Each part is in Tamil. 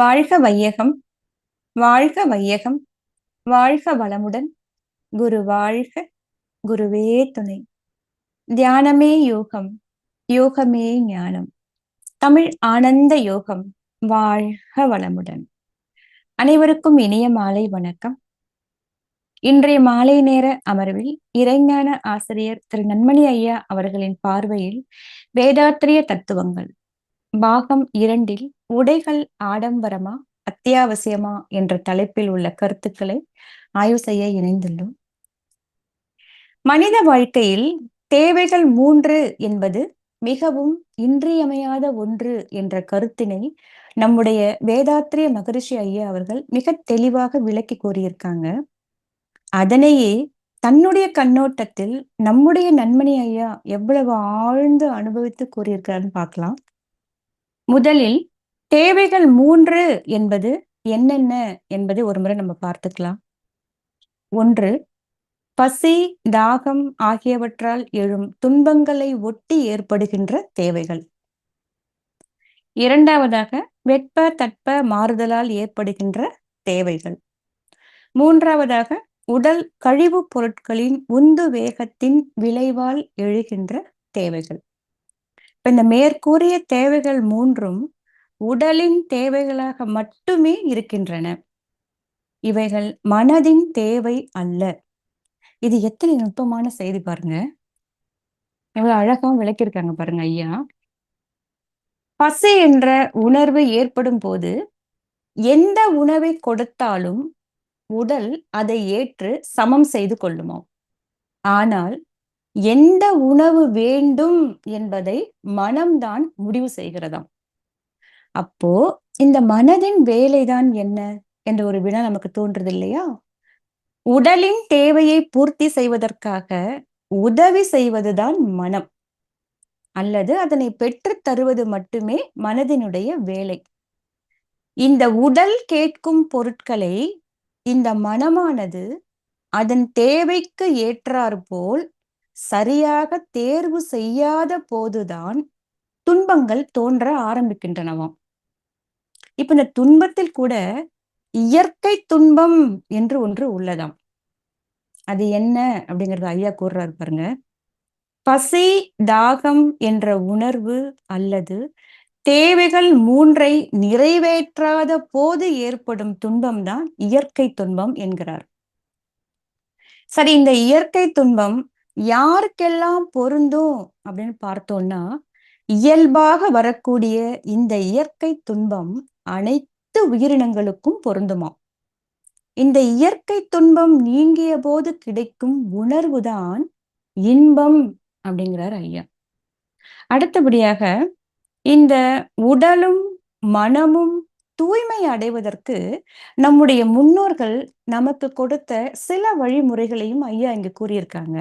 வாழ்க வையகம் வாழ்க வையகம் வாழ்க வளமுடன். குரு வாழ்க குருவே துணை. தியானமே யோகம் யோகமே ஞானம். தமிழ் ஆனந்த யோகம் வாழ்க வளமுடன். அனைவருக்கும் இனிய மாலை வணக்கம். இன்றைய மாலை நேர அமர்வில் இறைஞான ஆசிரியர் திரு நன்மணி ஐயா அவர்களின் பார்வையில் வேதாத்திரிய தத்துவங்கள் பாகம் இரண்டில் உடைகள் ஆடம்பரமா அத்தியாவசியமா என்ற தலைப்பில் உள்ள கருத்துக்களை ஆய்வு செய்ய இணைந்துள்ளோம். மனித வாழ்க்கையில் தேவைகள் மூன்று என்பது மிகவும் இன்றியமையாத ஒன்று என்ற கருத்தினை நம்முடைய வேதாத்திரிய மகரிஷி ஐயா அவர்கள் மிக தெளிவாக விளக்கி கூறியிருக்காங்க. அதனையே தன்னுடைய கண்ணோட்டத்தில் நம்முடைய நன்மணி ஐயா எவ்வளவு ஆழ்ந்து அனுபவித்து கூறியிருக்கிறான்னு பார்க்கலாம். முதலில் தேவைகள் மூன்று என்பது என்னென்ன என்பதை ஒரு முறை நம்ம பார்த்துக்கலாம். ஒன்று பசி தாகம் ஆகியவற்றால் எழும் துன்பங்களை ஒட்டி ஏற்படுகின்ற தேவைகள். இரண்டாவதாக வெப்ப தட்ப மாறுதலால் ஏற்படுகின்ற தேவைகள். மூன்றாவதாக உடல் கழிவுப் பொருட்களின் உந்து வேகத்தின் விளைவால் எழுகின்ற தேவைகள். இந்த மேற்கூறிய தேவைகள் மூன்றும் உடலின் தேவைகளாக மட்டுமே இருக்கின்றன. இவைகள் மனதின் தேவை அல்ல. இது எத்தனை நுட்பமான செய்தி பாருங்க. இவ்வளவு அழகாவும் விளக்கியிருக்காங்க பாருங்க ஐயா. பசி என்ற உணர்வு ஏற்படும் போது எந்த உணவை கொடுத்தாலும் உடல் அதை ஏற்று சமம் செய்து கொள்ளுமோ ஆனால் எந்த உணவு வேண்டும் என்பதை மனம்தான் முடிவு செய்கிறதாம். அப்போ இந்த மனதின் வேலைதான் என்ன என்ற ஒரு வினா நமக்கு தோன்றுது இல்லையா? உடலின் தேவையை பூர்த்தி செய்வதற்காக உதவி செய்வதுதான் மனம். அல்லது அதனை பெற்று தருவது மட்டுமே மனதினுடைய வேலை. இந்த உடல் கேட்கும் பொருட்களை இந்த மனமானது அதன் தேவைக்கு ஏற்றாற்போல் சரியாக தேர்வு செய்யாத போதுதான் துன்பங்கள் தோன்ற ஆரம்பிக்கின்றனவாம். இப்ப இந்த துன்பத்தில் கூட இயற்கை துன்பம் என்று ஒன்று உள்ளதாம். அது என்ன அப்படிங்கறது ஐயா கூறுறாரு பாருங்க. பசி தாகம் என்ற உணர்வு அல்லது தேவைகள் மூன்றை நிறைவேற்றாத போது ஏற்படும் துன்பம் தான் இயற்கை துன்பம் என்கிறார். சரி இந்த இயற்கை துன்பம் யாருக்கெல்லாம் பொருந்தும் அப்படின்னு பார்த்தோம்னா இயல்பாக வரக்கூடிய இந்த இயற்கை துன்பம் அனைத்து உயிரினங்களுக்கும் பொருந்துமா இந்த இயற்கை துன்பம் நீங்கிய போது கிடைக்கும் உணர்வுதான் இன்பம் அப்படிங்கிறார் ஐயா. அடுத்தபடியாக இந்த உடலும் மனமும் தூய்மை அடைவதற்கு நம்முடைய முன்னோர்கள் நமக்கு கொடுத்த சில வழிமுறைகளையும் ஐயா இங்கு கூறியிருக்காங்க.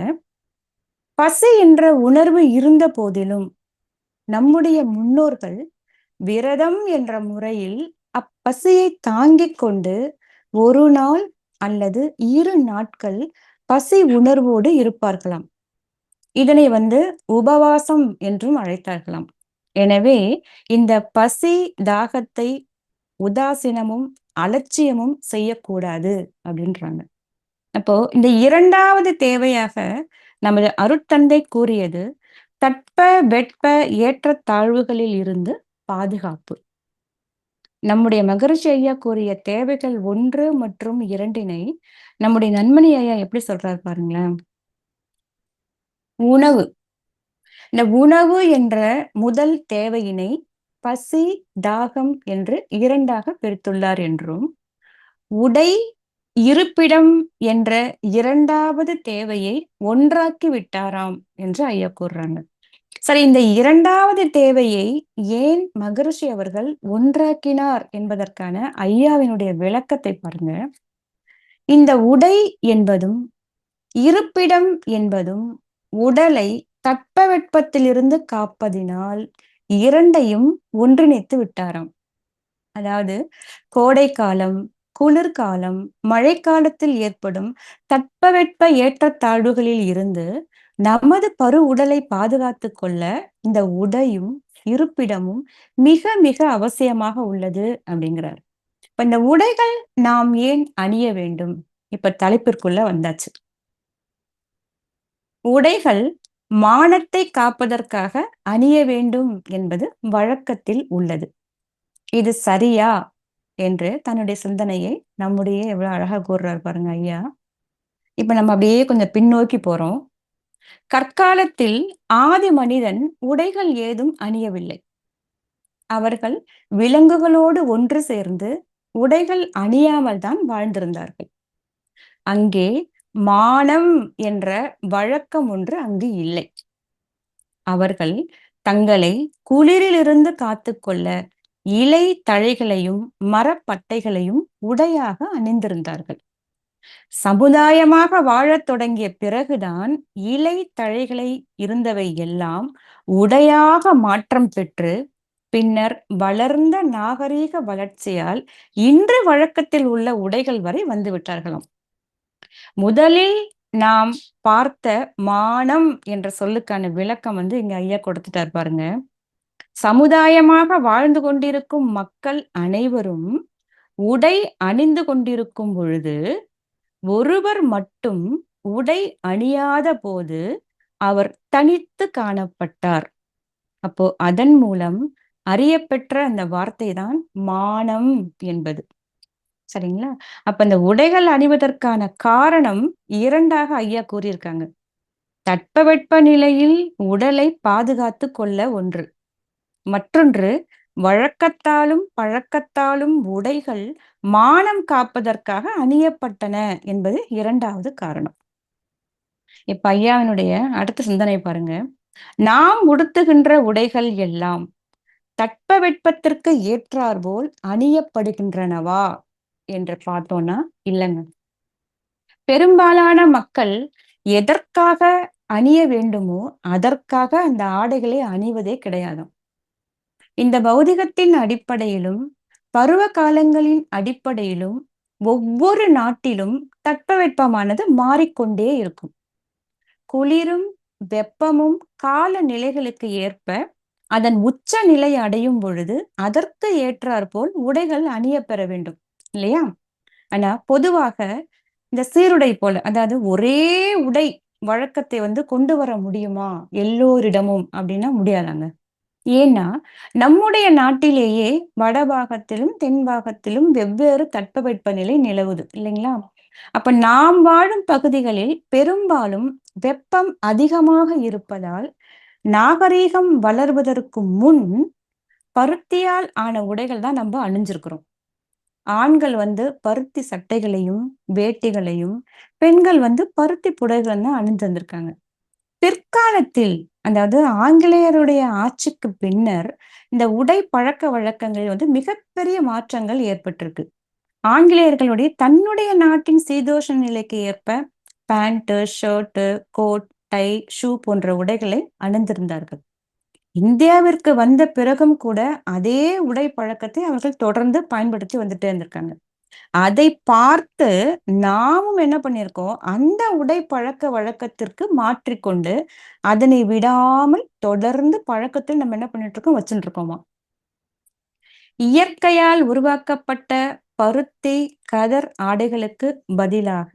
பசி என்ற உணர்வு இருந்த போதிலும் நம்முடைய முன்னோர்கள் விரதம் என்ற முறையில் அப்பசியை தாங்கிக் கொண்டு ஒரு நாள் அல்லது இரு நாட்கள் பசி உணர்வோடு இருப்பார்களாம். இதனை வந்து உபவாசம் என்றும் அழைத்தார்களாம். எனவே இந்த பசி தாகத்தை உதாசீனமும் அலட்சியமும் செய்யக்கூடாது அப்படின்றாங்க. அப்போ இந்த இரண்டாவது தேவையாக நமது அருட்தந்தை கூறியது தட்ப வெட்ப ஏற்ற தாழ்வுகளில் இருந்து பாதுகாப்பு. நம்முடைய மகரிஷி ஐயா கூறிய தேவைகள் ஒன்று மற்றும் இரண்டினை நம்முடைய நன்மணி ஐயா எப்படி சொல்றாரு பாருங்களேன். உணவு. இந்த உணவு என்ற முதல் தேவையினை பசி தாகம் என்று இரண்டாக பிரித்துள்ளார் என்றும் உடை இருப்பிடம் என்ற இரண்டாவது தேவையை ஒன்றாக்கி விட்டாராம் என்று ஐயா கூறுறாங்க. சரி இந்த இரண்டாவது தேவையை ஏன் மகரிஷி அவர்கள் ஒன்றாக்கினார் என்பதற்கான ஐயாவினுடைய விளக்கத்தை பாருங்க. இந்த உடை என்பதும் இருப்பிடம் என்பதும் உடலை தட்பவெட்பத்திலிருந்து காப்பதினால் இரண்டையும் ஒன்றிணைத்து விட்டாராம். அதாவது கோடை காலம் குளிர்காலம் மழைக்காலத்தில் ஏற்படும் தட்பவெட்ப ஏற்றத்தாழ்வுகளில் இருந்து நமது பரு உடலை பாதுகாத்து கொள்ள இந்த உடையும் இருப்பிடமும் மிக மிக அவசியமாக உள்ளது அப்படிங்கிறார். இப்ப இந்த உடைகள் நாம் ஏன் அணிய வேண்டும்? இப்ப தலைப்பிற்குள்ள வந்தாச்சு. உடைகள் மானத்தை காப்பதற்காக அணிய வேண்டும் என்பது வழக்கத்தில் உள்ளது. இது சரியா? என்று தன்னுடைய சிந்தனையை நம்முடைய எவ்வளவு அழகா கூறுறாரு பாருங்க ஐயா. இப்ப நம்ம அப்படியே கொஞ்சம் பின்னோக்கி போறோம். கற்காலத்தில் ஆதி மனிதன் உடைகள் ஏதும் அணியவில்லை. அவர்கள் விலங்குகளோடு ஒன்று சேர்ந்து உடைகள் அணியாமல் தான் வாழ்ந்திருந்தார்கள். அங்கே மானம் என்ற வழக்கம் ஒன்று அங்கு இல்லை. அவர்கள் தங்களை குளிரிலிருந்து காத்துக்கொள்ள இலை தழைகளையும் மரப்பட்டைகளையும் உடையாக அணிந்திருந்தார்கள். சமுதாயமாக வாழத் தொடங்கிய பிறகுதான் இலை தழைகளை இருந்தவை எல்லாம் உடையாக மாற்றம் பெற்று பின்னர் வளர்ந்த நாகரீக வளர்ச்சியால் இன்று வழக்கத்தில் உள்ள உடைகள் வரை வந்து விட்டார்களாம். முதலில் நாம் பார்த்த மானம் என்ற சொல்லுக்கான விளக்கம் வந்து இங்க ஐயா கொடுத்துட்டார் பாருங்க. சமுதாயமாக வாழ்ந்து கொண்டிருக்கும் மக்கள் அனைவரும் உடை அணிந்து கொண்டிருக்கும் பொழுது ஒருவர் மட்டும் உடை அணியாத போது அவர் தனித்து காணப்பட்டார். அப்போ அதன் மூலம் அறியப்பெற்ற அந்த வார்த்தை தான் மானம் என்பது. சரிங்களா? அப்ப இந்த உடைகள் அணிவதற்கான காரணம் இரண்டாக ஐயா கூறியிருக்காங்க. தட்பவெட்ப நிலையில் உடலை பாதுகாத்து கொள்ள ஒன்று. மற்றொன்று வழக்கத்தாலும் பழக்கத்தாலும் உடைகள் மானம் காப்பதற்காக அணியப்பட்டன என்பது இரண்டாவது காரணம். இப்ப ஐயாவினுடைய அடுத்த சிந்தனை பாருங்க. நாம் உடுத்துகின்ற உடைகள் எல்லாம் தட்பவெட்பத்திற்கு ஏற்றாற்போல் அணியப்படுகின்றனவா என்று பார்த்தோம்னா இல்லைங்க. பெரும்பாலான மக்கள் எதற்காக அணிய வேண்டுமோ அதற்காக அந்த ஆடைகளை அணிவதே கிடையாதாம். இந்த பௌதிகத்தின் அடிப்படையிலும் பருவ காலங்களின் அடிப்படையிலும் ஒவ்வொரு நாட்டிலும் தட்பவெப்பமானது மாறிக்கொண்டே இருக்கும். குளிரும் வெப்பமும் கால நிலைகளுக்கு ஏற்ப அதன் உச்ச நிலை அடையும் பொழுது அதற்கு ஏற்றாற்போல் உடைகள் அணிய பெற வேண்டும் இல்லையா? ஆனா பொதுவாக இந்த சீருடை போல அதாவது ஒரே உடை வழக்கத்தை வந்து கொண்டு வர முடியுமா? எல்லோரிடமும் அப்படின்னா முடியாதாங்க. ஏன்னா நம்முடைய நாட்டிலேயே வடபாகத்திலும் தென்பாகத்திலும் வெவ்வேறு தட்பவெட்ப நிலை நிலவுது இல்லைங்களா? அப்ப நாம் வாழும் பகுதிகளில் பெரும்பாலும் வெப்பம் அதிகமாக இருப்பதால் நாகரீகம் வளர்வதற்கு முன் பருத்தியால் ஆன உடைகள் தான் நம்ம அணிஞ்சிருக்கிறோம். ஆண்கள் வந்து பருத்தி சட்டைகளையும் வேட்டிகளையும் பெண்கள் வந்து பருத்தி புடைகள் தான் அணிந்து வந்திருக்காங்க. பிற்காலத்தில் அதாவது ஆங்கிலேயருடைய ஆட்சிக்கு பின்னர் இந்த உடை பழக்க வழக்கங்களில் வந்து மிகப்பெரிய மாற்றங்கள் ஏற்பட்டிருக்கு. ஆங்கிலேயர்களுடைய தன்னுடைய நாட்டின் சீதோஷ நிலைக்கு ஏற்ப pant shirt coat tie shoe போன்ற உடைகளை அணிந்திருந்தார்கள். இந்தியாவிற்கு வந்த பிறகும் கூட அதே உடை பழக்கத்தை அவர்கள் தொடர்ந்து பயன்படுத்தி வந்துட்டே இருந்திருக்காங்க. அதை பார்த்து நாமும் என்ன பண்ணியிருக்கோம் அந்த உடை பழக்க வழக்கத்திற்கு மாற்றிக்கொண்டு அதனை விடாமல் தொடர்ந்து பழக்கத்தில் நம்ம என்ன பண்ணிட்டு இருக்கோம் வச்சுட்டு இருக்கோமா இயற்கையால் உருவாக்கப்பட்ட பருத்தி கதர் ஆடைகளுக்கு பதிலாக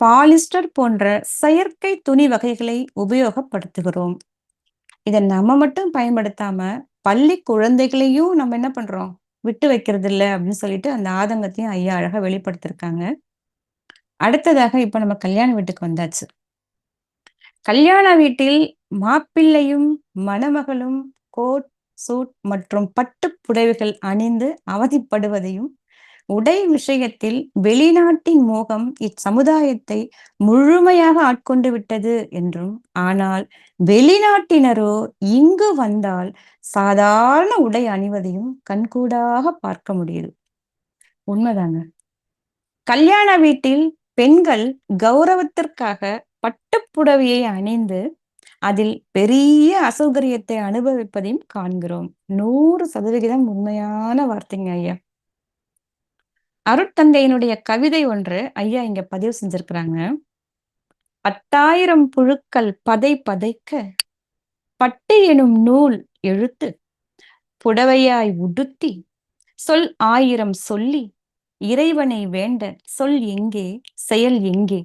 பாலிஸ்டர் போன்ற செயற்கை துணி வகைகளை உபயோகப்படுத்துகிறோம். இதை நம்ம மட்டும் பயன்படுத்தாம பள்ளி குழந்தைகளையும் நம்ம என்ன பண்றோம்? விட்டு வைக்கிறது இல்லை அப்படின்னு சொல்லிட்டு அந்த ஆதங்கத்தையும் ஐயா அழகா வெளிப்படுத்திருக்காங்க. அடுத்ததாக இப்ப நம்ம கல்யாண வீட்டுக்கு வந்தாச்சு. கல்யாண வீட்டில் மாப்பிள்ளையும் மணமகளும் கோட் சூட் மற்றும் பட்டு புடவைகள் அணிந்து அவதிப்படுவதையும் உடை விஷயத்தில் வெளிநாட்டின் மோகம் இச்சமுதாயத்தை முழுமையாக ஆட்கொண்டு விட்டது என்றும் ஆனால் வெளிநாட்டினரோ இங்கு வந்தால் சாதாரண உடை அணிவதையும் கண்கூடாக பார்க்க முடியுது. உண்மைதாங்க. கல்யாண வீட்டில் பெண்கள் கௌரவத்திற்காக பட்டுப்புடவையை அணிந்து அதில் பெரிய அசௌகரியத்தை அனுபவிப்பதையும் காண்கிறோம். நூறு சதவிகிதம் உண்மையான வார்த்தைங்க ஐயா. அருட்தந்தையினுடைய கவிதை ஒன்று ஐயா இங்க பதிவு செஞ்சிருக்கிறாங்க. பத்தாயிரம் புழுக்கள் பதை பதைக்க பட்டு எனும் நூல் எழுத்து புடவையாய் உடுத்தி சொல் ஆயிரம் சொல்லி இறைவனை வேண்ட சொல் எங்கே செயல் எங்கே?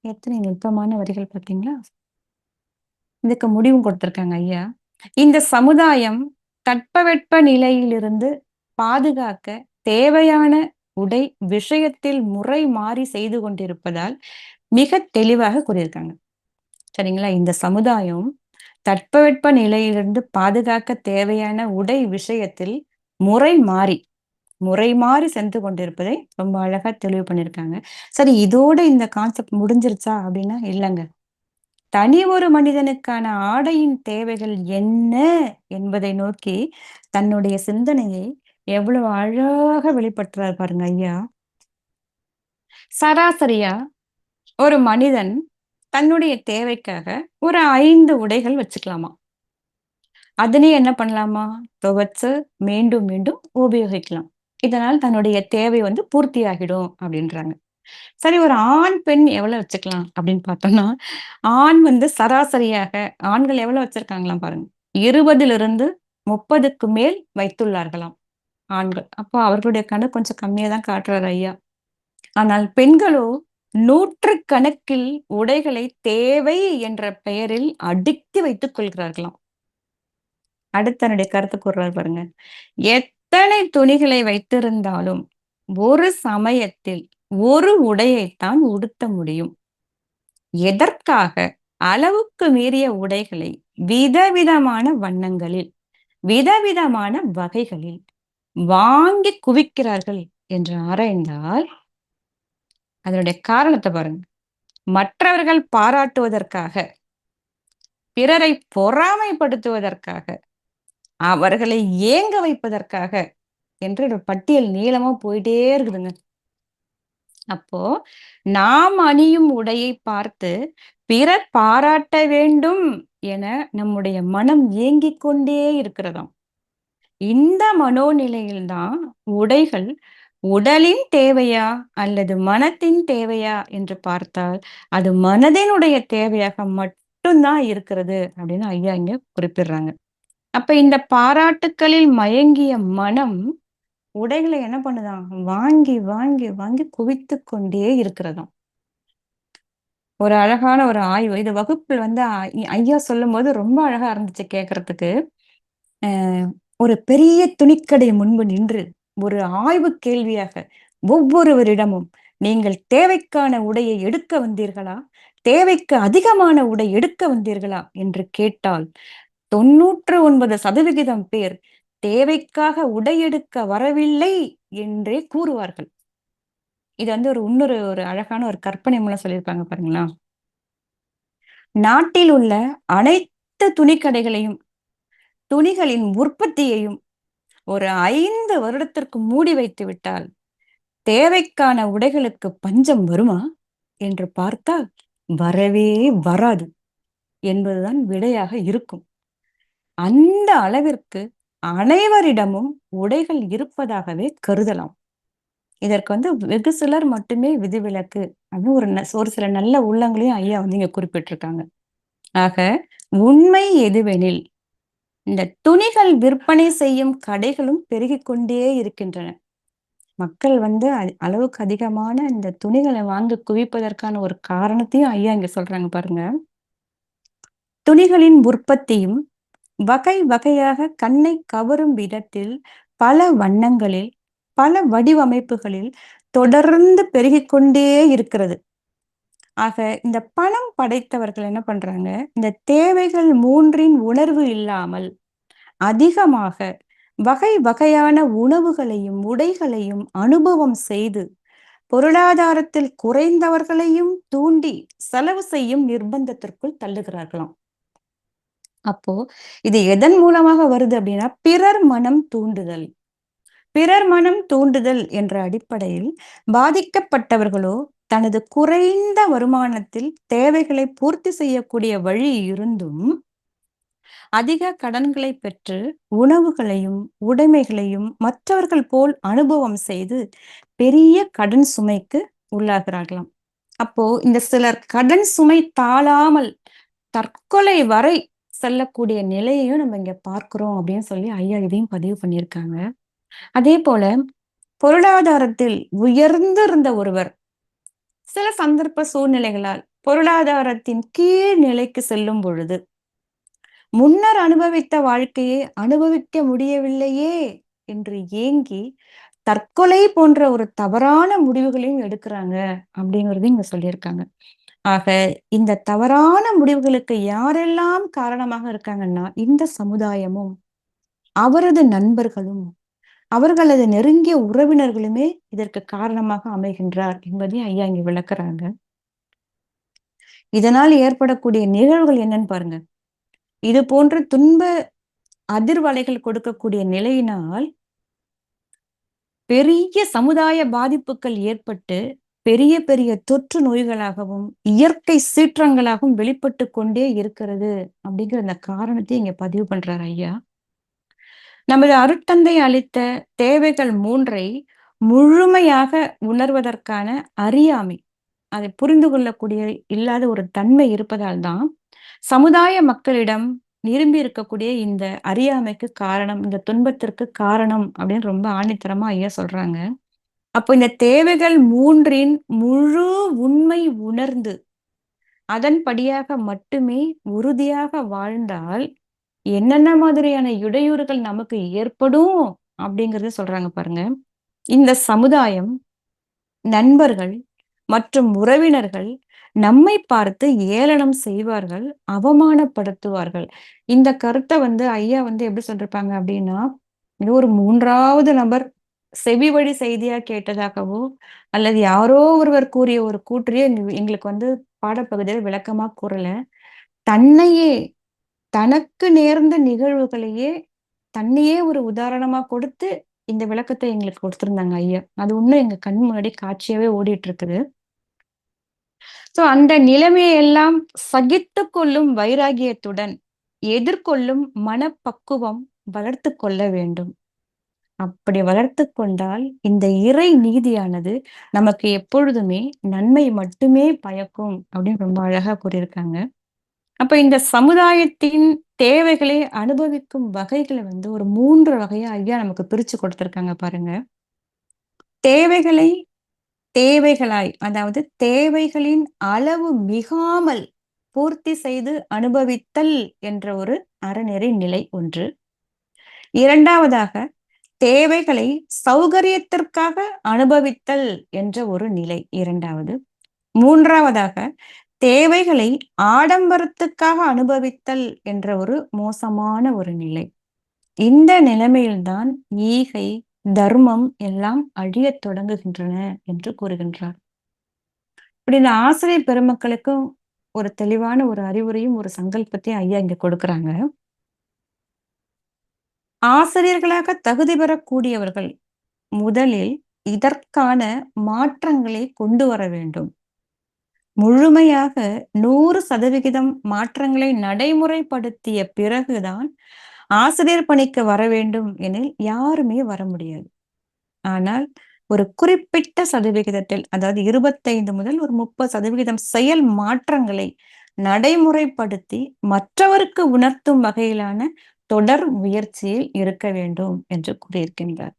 எத்தனை நுட்பமான வரிகள் பார்த்தீங்களா? இதுக்கு முடிவும் கொடுத்திருக்காங்க ஐயா. இந்த சமுதாயம் தட்பவெட்ப நிலையிலிருந்து பாதுகாக்க தேவையான உடை விஷயத்தில் முறை மாறி செய்து கொண்டிருப்பதால் மிக தெளிவாக கூறியிருக்காங்க. சரிங்களா? இந்த சமுதாயம் தட்பவெட்ப நிலையிலிருந்து பாதுகாக்க தேவையான உடை விஷயத்தில் முறை மாறி முறை மாறி சென்று கொண்டிருப்பதை ரொம்ப அழகா தெளிவு பண்ணியிருக்காங்க. சரி இதோட இந்த கான்செப்ட் முடிஞ்சிருச்சா அப்படின்னா இல்லைங்க. தனி ஒரு மனிதனுக்கான ஆடையின் தேவைகள் என்ன என்பதை நோக்கி தன்னுடைய சிந்தனையை எவ்வளவு அழகாக வெளிப்படுத்துறாரு பாருங்க ஐயா. சராசரியா ஒரு மனிதன் தன்னுடைய தேவைக்காக ஒரு ஐந்து உடைகள் வச்சுக்கலாமா? அதனே என்ன பண்ணலாமா? துவைச்சு மீண்டும் மீண்டும் உபயோகிக்கலாம். இதனால் தன்னுடைய தேவை வந்து பூர்த்தி ஆகிடும் அப்படின்றாங்க. சரி ஒரு ஆண் பெண் எவ்வளவு வச்சுக்கலாம் அப்படின்னு பார்த்தோம்னா ஆண் வந்து சராசரியாக ஆண்கள் எவ்வளவு வச்சிருக்காங்களாம் பாருங்க. இருபதுல இருந்து முப்பதுக்கு மேல் வைத்துள்ளார்களாம். ஆண்கள். அப்போ அவர்களுடைய கணக்கு கொஞ்சம் கம்மியா தான் காட்டுறாரு ஐயா. ஆனால் பெண்களோ நூற்று கணக்கில் உடைகளை தேவை என்ற பெயரில் அடுக்கி வைத்துக் கொள்கிறார்களாம். அடுத்தனுடைய கருத்து கூறுறாரு பாருங்க. எத்தனை துணிகளை வைத்திருந்தாலும் ஒரு சமயத்தில் ஒரு உடையைத்தான் உடுத்த முடியும். எதற்காக? அளவுக்கு மீறிய உடைகளை விதவிதமான வண்ணங்களில் விதவிதமான வகைகளில். வாங்கி குவிக்கிறார்கள் என்று ஆராய்ந்தால் அதனுடைய காரணத்தை பாருங்க. மற்றவர்கள் பாராட்டுவதற்காக பிறரை பொறாமைப்படுத்துவதற்காக அவர்களை ஏங்க வைப்பதற்காக என்று ஒரு பட்டியல் நீளமா போயிட்டே இருக்குதுங்க. அப்போ நாம் அணியும் உடையை பார்த்து பிறர் பாராட்ட வேண்டும் என நம்முடைய மனம் ஏங்கிக் கொண்டே இருக்கிறதாம். இந்த மனோநிலையில்தான் உடைகள் உடலின் தேவையா அல்லது மனத்தின் தேவையா என்று பார்த்தால் அது மனதினுடைய தேவையாக மட்டும்தான் இருக்கிறது அப்படின்னு ஐயா இங்க குறிப்பிடுறாங்க. அப்ப இந்த பாராட்டுக்களில் மயங்கிய மனம் உடைகளை என்ன பண்ணுதான் வாங்கி வாங்கி வாங்கி குவித்து கொண்டே இருக்கிறதாம். ஒரு அழகான ஒரு ஆய்வு இது வகுப்பில் வந்து ஐயா சொல்லும் போது ரொம்ப அழகா இருந்துச்சு கேட்கறதுக்கு ஒரு பெரிய துணிக்கடை முன்பு நின்று ஒரு ஆய்வு கேள்வியாக ஒவ்வொருவரிடமும் நீங்கள் தேவைக்கான உடையை எடுக்க வந்தீர்களா? தேவைக்கு அதிகமான உடை எடுக்க வந்தீர்களா? என்று கேட்டால் தொன்னூற்று ஒன்பது சதவிகிதம் பேர் தேவைக்காக உடை எடுக்க வரவில்லை என்றே கூறுவார்கள். இது வந்து ஒரு இன்னொரு ஒரு அழகான ஒரு கற்பனை மூலம் சொல்லியிருப்பாங்க பாருங்களா நாட்டில் உள்ள அனைத்து துணிக்கடைகளையும் துணிகளின் உற்பத்தியையும் ஒரு ஐந்து வருடத்திற்கு மூடி வைத்து விட்டால் தேவைக்கான உடைகளுக்கு பஞ்சம் வருமா? என்று பார்த்தால் வரவே வராது என்பதுதான் விடையாக இருக்கும். அந்த அளவிற்கு அனைவரிடமும் உடைகள் இருப்பதாகவே கருதலாம். இதற்கு வந்து வெகு சிலர் மட்டுமே விதிவிலக்கு அப்படின்னு ஒரு ஒரு சில நல்ல உள்ளங்களையும் ஐயா வந்து இங்க குறிப்பிட்டிருக்காங்க. ஆக உண்மை எதுவெனில் இந்த துணிகள் விற்பனை செய்யும் கடைகளும் பெருகிக்கொண்டே இருக்கின்றன. மக்கள் வந்து அளவுக்கு அதிகமான இந்த துணிகளை வாங்கி குவிப்பதற்கான ஒரு காரணத்தையும் ஐயா இங்க சொல்றாங்க பாருங்க. துணிகளின் உற்பத்தியும் வகை வகையாக கண்ணை கவரும் விதத்தில் பல வண்ணங்களில் பல வடிவமைப்புகளில் தொடர்ந்து பெருகிக்கொண்டே இருக்கிறது. ஆக இந்த பணம் படைத்தவர்கள் என்ன பண்றாங்க? இந்த தேவைகள் மூன்றின் உணர்வு இல்லாமல் அதிகமாக வகை வகையான உணவுகளையும் உடைகளையும் அனுபவம் செய்து பொருளாதாரத்தில் குறைந்தவர்களையும் தூண்டி செலவு செய்யும் நிர்பந்தத்திற்குள் தள்ளுகிறார்களாம். அப்போ இது எதன் மூலமாக வருது அப்படின்னா பிறர் மனம் தூண்டுதல். பிறர் மனம் தூண்டுதல் என்ற அடிப்படையில் பாதிக்கப்பட்டவர்களோ தனது குறைந்த வருமானத்தில் தேவைகளை பூர்த்தி செய்யக்கூடிய வழி இருந்தும் அதிக கடன்களை பெற்று உணவுகளையும் உடைமைகளையும் மற்றவர்கள் போல் அனுபவம் செய்து பெரிய கடன் சுமைக்கு உள்ளாகிறார்களாம். அப்போ இந்த சிலர் கடன் சுமை தாழாமல் தற்கொலை வரை செல்லக்கூடிய நிலையையும் நம்ம இங்க பார்க்கிறோம் அப்படின்னு சொல்லி ஐயா இதையும் பதிவு பண்ணியிருக்காங்க. அதே போல பொருளாதாரத்தில் உயர்ந்திருந்த ஒருவர் சில சந்தர்ப்ப சூழ்நிலைகளால் பொருளாதாரத்தின் கீழ் நிலைக்கு செல்லும் பொழுது முன்னர் அனுபவித்த வாழ்க்கையை அனுபவிக்க முடியவில்லையே என்று ஏங்கி தற்கொலை போன்ற ஒரு தவறான முடிவுகளையும் எடுக்கிறாங்க அப்படிங்கிறது இங்க சொல்லியிருக்காங்க. ஆக இந்த தவறான முடிவுகளுக்கு யாரெல்லாம் காரணமாக இருக்காங்கன்னா இந்த சமுதாயமும் அவரது நண்பர்களும் அவர்களது நெருங்கிய உறவினர்களுமே இதற்கு காரணமாக அமைகின்றார் என்பதை ஐயா இங்க விளக்குறாங்க. இதனால் ஏற்படக்கூடிய நிகழ்வுகள் என்னன்னு பாருங்க. இது போன்ற துன்ப அதிர்வலைகள் கொடுக்கக்கூடிய நிலையினால் பெரிய சமுதாய பாதிப்புகள் ஏற்பட்டு பெரிய பெரிய தொற்று நோய்களாகவும் இயற்கை சீற்றங்களாகவும் வெளிப்பட்டு கொண்டே இருக்கிறது அப்படிங்கிற அந்த காரணத்தை இங்க பதிவு பண்றார் ஐயா. நமது அருட்தந்தை அளித்த தேவைகள் மூன்றை முழுமையாக உணர்வதற்கான அறியாமை அதை புரிந்து கொள்ளக்கூடிய இல்லாத ஒரு தன்மை இருப்பதால் தான் சமுதாய மக்களிடம் நிரும்பி இருக்கக்கூடிய இந்த அறியாமைக்கு காரணம் இந்த துன்பத்திற்கு காரணம் அப்படின்னு ரொம்ப ஆணித்தரமா ஐயா சொல்றாங்க. அப்போ இந்த தேவைகள் மூன்றின் முழு உண்மை உணர்ந்து அதன்படியாக மட்டுமே உறுதியாக வாழ்ந்தால் என்னென்ன மாதிரியான இடையூறுகள் நமக்கு ஏற்படும் அப்படிங்கறத சொல்றாங்க பாருங்க. இந்த சமுதாயம் நண்பர்கள் மற்றும் உறவினர்கள் நம்மை பார்த்து ஏளனம் செய்வார்கள் அவமானப்படுத்துவார்கள். இந்த கருத்தை வந்து ஐயா வந்து எப்படி சொல்லிருப்பாங்க அப்படின்னா இது ஒரு மூன்றாவது நபர் செவி வழி செய்தியா கேட்டதாகவோ அல்லது யாரோ ஒருவர் கூறிய ஒரு கூற்றையே எங்களுக்கு வந்து பாடப்பகுதியில் விளக்கமா கூறல. தன்னையே தனக்கு நேர்ந்த நிகழ்வுகளையே தன்னையே ஒரு உதாரணமா கொடுத்து இந்த விளக்கத்தை எங்களுக்கு கொடுத்திருந்தாங்க ஐயா. அது இன்னும் எங்க கண் முன்னாடி காட்சியாவே ஓடிட்டு இருக்குது சோ அந்த நிலைமையெல்லாம் சகித்து கொள்ளும் வைராகியத்துடன் எதிர்கொள்ளும் மனப்பக்குவம் வளர்த்து கொள்ள வேண்டும். அப்படி வளர்த்து கொண்டால் இந்த இறை நீதியானது நமக்கு எப்பொழுதுமே நன்மை மட்டுமே பயக்கும் அப்படின்னு ரொம்ப அழகா கூறியிருக்காங்க. அப்ப இந்த சமுதாயத்தின் தேவைகளை அனுபவிக்கும் வகைகளை வந்து ஒரு மூன்று வகையா ஐயா நமக்கு பிரிச்சு கொடுத்திருக்காங்க பாருங்க. தேவைகளை தேவைகளாய் அதாவது தேவைகளின் அளவு மிகாமல் பூர்த்தி செய்து அனுபவித்தல் என்ற ஒரு அறநெறி நிலை ஒன்று. இரண்டாவதாக தேவைகளை சௌகரியத்திற்காக அனுபவித்தல் என்ற ஒரு நிலை இரண்டாவது. மூன்றாவதாக தேவைகளை ஆடம்பரத்துக்காக அனுபவித்தல் என்ற ஒரு மோசமான ஒரு நிலை. இந்த நிலைமையில்தான் ஈகை தர்மம் எல்லாம் அழியத் தொடங்குகின்றன என்று கூறுகின்றார். இப்படி இந்த ஆசிரியர் பெருமக்களுக்கும் ஒரு தெளிவான ஒரு அறிவுரையும் ஒரு சங்கல்பத்தையும் ஐயா இங்க கொடுக்கறாங்க. ஆசிரியர்களாக தகுதி பெறக்கூடியவர்கள் முதலில் இதற்கான மாற்றங்களை கொண்டு வர வேண்டும். முழுமையாக நூறு சதவிகிதம் மாற்றங்களை நடைமுறைப்படுத்திய பிறகுதான் ஆசிரியர் பணிக்கு வர வேண்டும் எனில் யாருமே வர முடியாது. ஆனால் ஒரு குறிப்பிட்ட சதவிகிதத்தில் அதாவது இருபத்தைந்து முதல் ஒரு முப்பது சதவிகிதம் செயல் மாற்றங்களை நடைமுறைப்படுத்தி மற்றவருக்கு உணர்த்தும் வகையிலான தொடர் முயற்சியில் இருக்க வேண்டும் என்று கூறியிருக்கின்றார்.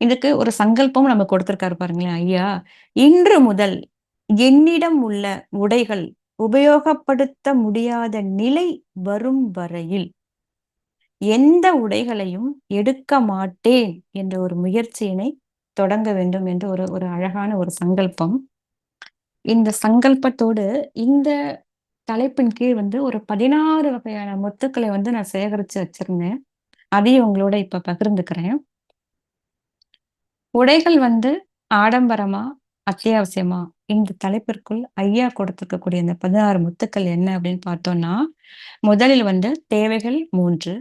இதுக்கு ஒரு சங்கல்பம் நம்ம கொடுத்திருக்காரு பாருங்களேன் ஐயா. இன்று முதல் என்னிடம் உள்ள உடைகள் உபயோகப்படுத்த முடியாத நிலை வரும் வரையில் எந்த உடைகளையும் எடுக்க மாட்டேன் என்ற ஒரு முயற்சியினை தொடங்க வேண்டும் என்ற ஒரு ஒரு அழகான ஒரு சங்கல்பம். இந்த சங்கல்பத்தோடு இந்த தலைப்பின் கீழ் வந்து ஒரு பதினாறு வகையான முத்துக்களை வந்து நான் சேகரிச்சு வச்சிருந்தேன். அதையும் உங்களோட இப்ப பகிர்ந்துக்கிறேன். உடைகள் வந்து ஆடம்பரமா அத்தியாவசியமா இந்த தலைப்பிற்குள் ஐயா கொடுத்திருக்கக்கூடிய இந்த பதினாறு முத்துக்கள் என்ன அப்படின்னு பார்த்தோம்னா முதலில் வந்து தேவைகள் மூன்று.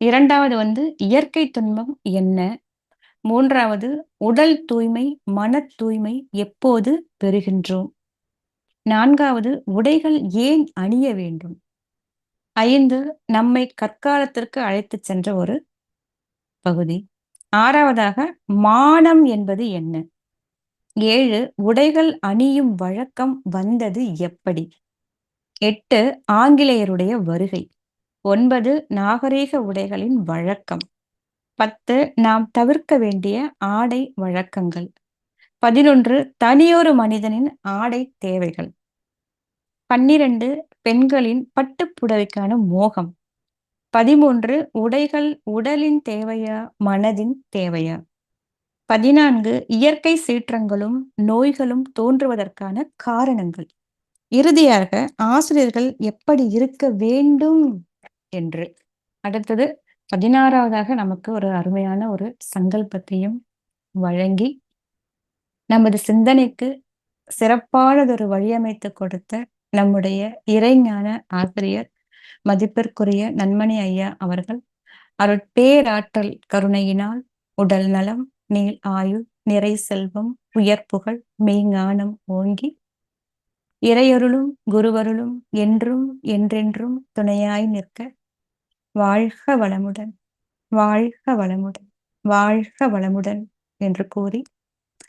இரண்டாவது வந்து இயற்கை துன்பம் என்ன? மூன்றாவது உடல் தூய்மை மன தூய்மை எப்போது பெறுகின்றோம்? நான்காவது உடைகள் ஏன் அணிய வேண்டும்? ஐந்து நம்மை கற்காலத்திற்கு அழைத்து சென்ற ஒரு பகுதி. ஆறாவதாக மானம் என்பது என்ன? ஏழு உடைகள் அணியும் வழக்கம் வந்தது எப்படி? எட்டு ஆங்கிலேயருடைய வருகை. ஒன்பது நாகரீக உடைகளின் வழக்கம். பத்து நாம் தவிர்க்க வேண்டிய ஆடை வழக்கங்கள். பதினொன்று தனியொரு மனிதனின் ஆடை தேவைகள். பன்னிரண்டு பெண்களின் பட்டுப்புடவைக்கான மோகம். பதிமூன்று உடைகள் உடலின் தேவையா மனதின் தேவையா? பதினான்கு இயற்கை சீற்றங்களும் நோய்களும் தோன்றுவதற்கான காரணங்கள். இறுதியாக ஆசிரியர்கள் எப்படி இருக்க வேண்டும் என்று. அடுத்தது பதினாறாவதாக நமக்கு ஒரு அருமையான ஒரு சங்கல்பத்தையும் வழங்கி நமது சிந்தனைக்கு சிறப்பானதொரு வழியமைத்து கொடுத்த நம்முடைய இறைஞான ஆசிரியர் மதிப்பிற்குரிய நன்மணி ஐயா அவர்கள் அருட்பேராற்றல் கருணையினால் உடல் நலம் நீள் ஆயுள் நிறை செல்வம் உயர்ப்புகள் மெய்ஞானம் ஓங்கி இறையருளும் குருவருளும் என்றும் என்றென்றும் துணையாய் நிற்க வாழ்க வளமுடன் வாழ்க வளமுடன் வாழ்க வளமுடன் என்று கூறி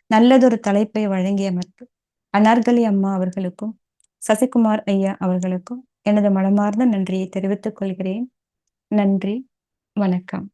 நல்லதொரு தலைப்பை வழங்கிய மற்றும் அனார்கலி அம்மா அவர்களுக்கும் சசிகுமார் ஐயா அவர்களுக்கும் எனது மனமார்ந்த நன்றியை தெரிவித்துக் கொள்கிறேன். நன்றி வணக்கம்.